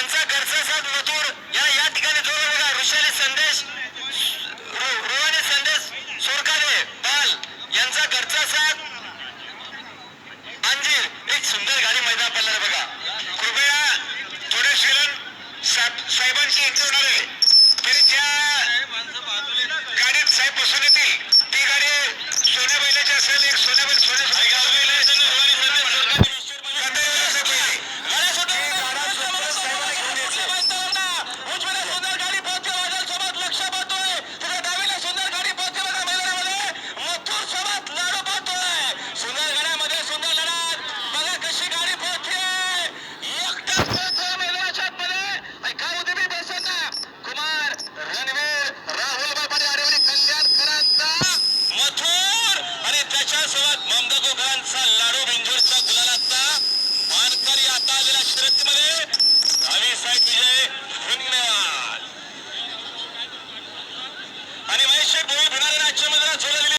यांचा घरचा साथ मजूर या या ठिकाणी जोडला बघा ऋषाली संदेश रोहाने संदेश सोरकाने पाल यांचा घरचा साथ. अंजीर एक सुंदर गाडी मैदान पडला बघा. कृपया थोडे श्रीलन साहेबांशी यांचे होणार आहे. तरी ज्या गाडीत साहेब बसून येतील ती गाडी सोन्या बैलाची असेल एक सोन्या बैल सोन्या chegou, bobo, né?